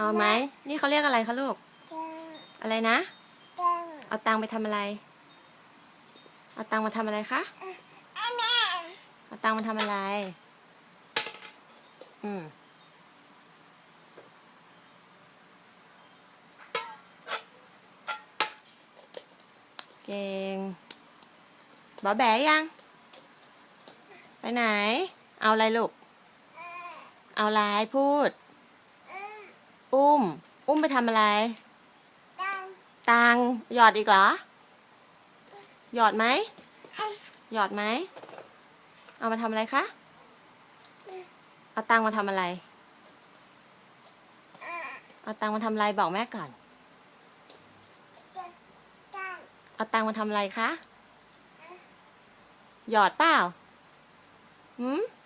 เอาไหม นี่เขาเรียกอะไรคะลูกจังอะไรนะ เอาตังไปทำอะไร เอาตังมาทำอะไรคะอันแม่เอาตังมาทำอะไร อืมเก่งบอแบยัง ไปไหน เอาอะไรลูก เอาอะไรพูด อุ้ม อุ้มไปทำอะไรจังตังค์หยอดอีกเหรอ หยอดไหม หยอดไหม เอามาทำอะไรคะ เอาตังค์มาทำอะไร เอาตังค์มาทำอะไรบอกแม่ก่อนจังจังเอาตังค์มาทำอะไรคะ หยอดเปล่าจ